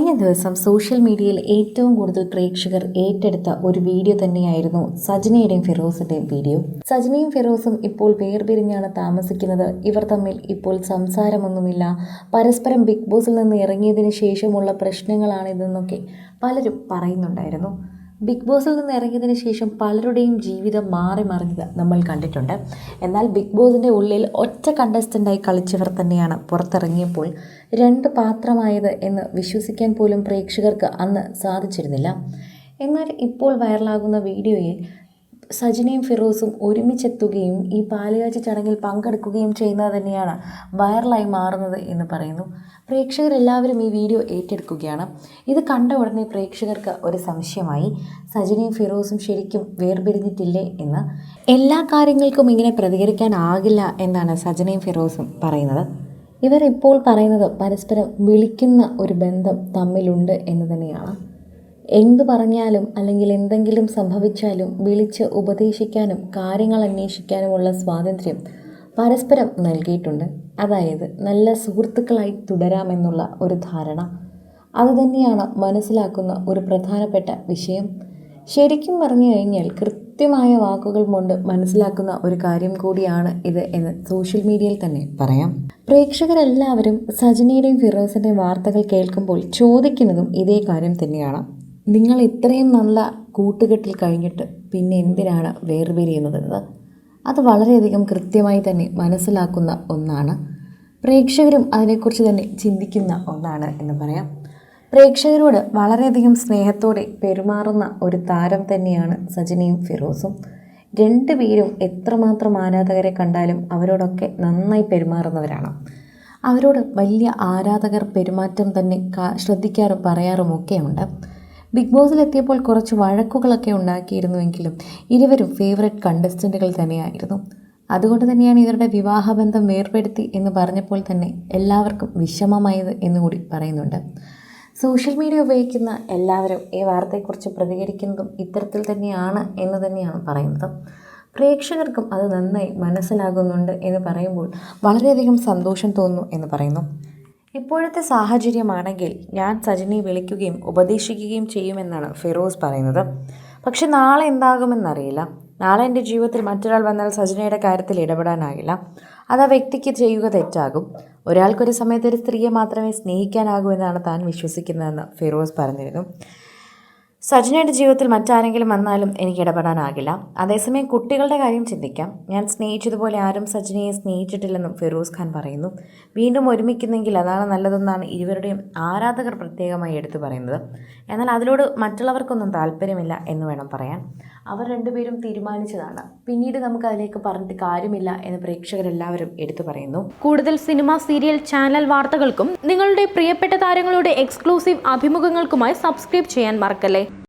കഴിഞ്ഞ ദിവസം സോഷ്യൽ മീഡിയയിൽ ഏറ്റവും കൂടുതൽ പ്രേക്ഷകർ ഏറ്റെടുത്ത ഒരു വീഡിയോ തന്നെയായിരുന്നു സജനയുടെയും ഫിറോസിന്റെയും വീഡിയോ. സജനയും ഫിറോസും ഇപ്പോൾ വേർപിരിഞ്ഞാണ് താമസിക്കുന്നത്. ഇവർ തമ്മിൽ ഇപ്പോൾ സംസാരമൊന്നുമില്ല. പരസ്പരം ബിഗ് ബോസിൽ നിന്ന് ഇറങ്ങിയതിന് ശേഷമുള്ള പ്രശ്നങ്ങളാണിതെന്നൊക്കെ പലരും പറയുന്നുണ്ടായിരുന്നു. ബിഗ് ബോസിൽ നിന്ന് ഇറങ്ങിയതിന് ശേഷം പലരുടെയും ജീവിതം മാറി മറിഞ്ഞത് നമ്മൾ കണ്ടിട്ടുണ്ട്. എന്നാൽ ബിഗ് ബോസിന്റെ ഉള്ളിൽ ഒറ്റ കണ്ടസ്റ്റന്റായി കളിച്ചവർ തന്നെയാണ് പുറത്തിറങ്ങിയപ്പോൾ രണ്ട് പാത്രമായത് എന്ന് വിശ്വസിക്കാൻ പോലും പ്രേക്ഷകർക്ക് അന്ന് സാധിച്ചിരുന്നില്ല. എന്നാൽ ഇപ്പോൾ വൈറലാകുന്ന വീഡിയോയിൽ സജിനയും ഫിറോസും ഒരുമിച്ചെത്തുകയും ഈ പാലുകാച്ചി ചടങ്ങിൽ പങ്കെടുക്കുകയും ചെയ്യുന്നത് തന്നെയാണ് വൈറലായി മാറുന്നത് എന്ന് പറയുന്നു. പ്രേക്ഷകരെല്ലാവരും ഈ വീഡിയോ ഏറ്റെടുക്കുകയാണ്. ഇത് കണ്ട ഉടനെ പ്രേക്ഷകർക്ക് ഒരു സംശയമായി സജിനയും ഫിറോസും ശരിക്കും വേർപിരിഞ്ഞിട്ടില്ലേ എന്ന്. എല്ലാ കാര്യങ്ങൾക്കും ഇങ്ങനെ പ്രതികരിക്കാനാകില്ല എന്നാണ് സജനയും ഫിറോസും പറയുന്നത്. ഇവർ ഇപ്പോൾ പറയുന്നത് പരസ്പരം വിളിക്കുന്ന ഒരു ബന്ധം തമ്മിലുണ്ട് എന്ന് തന്നെയാണ്. എന്തു പറഞ്ഞാലും അല്ലെങ്കിൽ എന്തെങ്കിലും സംഭവിച്ചാലും വിളിച്ച് ഉപദേശിക്കാനും കാര്യങ്ങൾ അന്വേഷിക്കാനുമുള്ള സ്വാതന്ത്ര്യം പരസ്പരം നൽകിയിട്ടുണ്ട്. അതായത് നല്ല സുഹൃത്തുക്കളായി തുടരാമെന്നുള്ള ഒരു ധാരണ. അതുതന്നെയാണ് മനസ്സിലാക്കുന്ന ഒരു പ്രധാനപ്പെട്ട വിഷയം. ശരിക്കും പറഞ്ഞു കഴിഞ്ഞാൽ കൃത്യമായ വാക്കുകൾ കൊണ്ട് മനസ്സിലാക്കുന്ന ഒരു കാര്യം കൂടിയാണ് ഇത് എന്ന് സോഷ്യൽ മീഡിയയിൽ തന്നെ പറയാം. പ്രേക്ഷകരെല്ലാവരും സജനയുടെയും ഫിറോസിന്റെയും വാർത്തകൾ കേൾക്കുമ്പോൾ ചോദിക്കുന്നതും ഇതേ കാര്യം തന്നെയാണ്. നിങ്ങൾ ഇത്രയും നല്ല കൂട്ടുകെട്ടിൽ കഴിഞ്ഞിട്ട് പിന്നെ എന്തിനാണ് വേർപിരിയുന്നതെന്നത് അത് വളരെയധികം കൃത്യമായി തന്നെ മനസ്സിലാക്കുന്ന ഒന്നാണ്. പ്രേക്ഷകരും അതിനെക്കുറിച്ച് തന്നെ ചിന്തിക്കുന്ന ഒന്നാണ് എന്ന് പറയാം. പ്രേക്ഷകരോട് വളരെയധികം സ്നേഹത്തോടെ പെരുമാറുന്ന ഒരു താരം തന്നെയാണ് സജിനിയും ഫിറോസും. രണ്ടുപേരും എത്രമാത്രം ആരാധകരെ കണ്ടാലും അവരോടൊക്കെ നന്നായി പെരുമാറുന്നവരാണ്. അവരോട് വലിയ ആരാധകർ പെരുമാറ്റം തന്നെ ശ്രദ്ധിക്കാറും പറയാറും ഒക്കെയുണ്ട് ബിഗ് ബോസിലെത്തിയപ്പോൾ കുറച്ച് വഴക്കുകളൊക്കെ ഉണ്ടാക്കിയിരുന്നുവെങ്കിലും ഇരുവരും ഫേവററ്റ് കണ്ടസ്റ്റന്റുകൾ തന്നെയായിരുന്നു. അതുകൊണ്ട് തന്നെയാണ് ഇവരുടെ വിവാഹബന്ധം വേർപെടുത്തി എന്ന് പറഞ്ഞപ്പോൾ തന്നെ എല്ലാവർക്കും വിഷമമായത് എന്നുകൂടി പറയുന്നുണ്ട്. സോഷ്യൽ മീഡിയ ഉപയോഗിക്കുന്ന എല്ലാവരും ഈ വാർത്തയെക്കുറിച്ച് പ്രതികരിക്കുന്നതും ഇത്തരത്തിൽ തന്നെയാണ് എന്ന് തന്നെയാണ് പറയുന്നത്. പ്രേക്ഷകർക്കും അത് നന്നായി മനസ്സിലാകുന്നുണ്ട് എന്ന് പറയുമ്പോൾ വളരെയധികം സന്തോഷം തോന്നുന്നു എന്ന് പറയുന്നു. ഇപ്പോഴത്തെ സാഹചര്യമാണെങ്കിൽ ഞാൻ സജിനെ വിളിക്കുകയും ഉപദേശിക്കുകയും ചെയ്യുമെന്നാണ് ഫിറോസ് പറയുന്നത്. പക്ഷെ നാളെ എന്താകുമെന്നറിയില്ല. നാളെ എന്റെ ജീവിതത്തിൽ മറ്റൊരാൾ വന്നാൽ സജിനയുടെ കാര്യത്തിൽ ഇടപെടാനാകില്ല. അത് ആ വ്യക്തിക്ക് ചെയ്യുക തെറ്റാകും. ഒരാൾക്കൊരു സമയത്ത് ഒരു സ്ത്രീയെ മാത്രമേ സ്നേഹിക്കാനാകൂ എന്നാണ് താൻ വിശ്വസിക്കുന്നതെന്ന് ഫിറോസ് പറഞ്ഞിരുന്നു. സജിനയുടെ ജീവിതത്തിൽ മറ്റാരെങ്കിലും വന്നാലും എനിക്ക് ഇടപെടാനാകില്ല. അതേസമയം കുട്ടികളുടെ കാര്യം ചിന്തിക്കാം. ഞാൻ സ്നേഹിച്ചതുപോലെ ആരും സജിനയെ സ്നേഹിച്ചിട്ടില്ലെന്നും ഫിറോസ് ഖാൻ പറയുന്നു. വീണ്ടും ഒരുമിക്കുന്നെങ്കിൽ അതാണ് നല്ലതെന്നാണ് ഇരുവരുടെയും ആരാധകർ പ്രത്യേകമായി എടുത്തു പറയുന്നത്. എന്നാൽ അതിലോട് മറ്റുള്ളവർക്കൊന്നും താല്പര്യമില്ല എന്ന് വേണം പറയാൻ. അവർ രണ്ടുപേരും തീരുമാനിച്ചതാണ്. പിന്നീട് നമുക്ക് അതിലേക്ക് പറഞ്ഞിട്ട് കാര്യമില്ല എന്ന് പ്രേക്ഷകരെല്ലാവരും എടുത്തു പറയുന്നു. കൂടുതൽ സിനിമ സീരിയൽ ചാനൽ വാർത്തകൾക്കും നിങ്ങളുടെ പ്രിയപ്പെട്ട താരങ്ങളുടെ എക്സ്ക്ലൂസീവ് അഭിമുഖങ്ങൾക്കുമായി സബ്സ്ക്രൈബ് ചെയ്യാൻ മറക്കല്ലേ?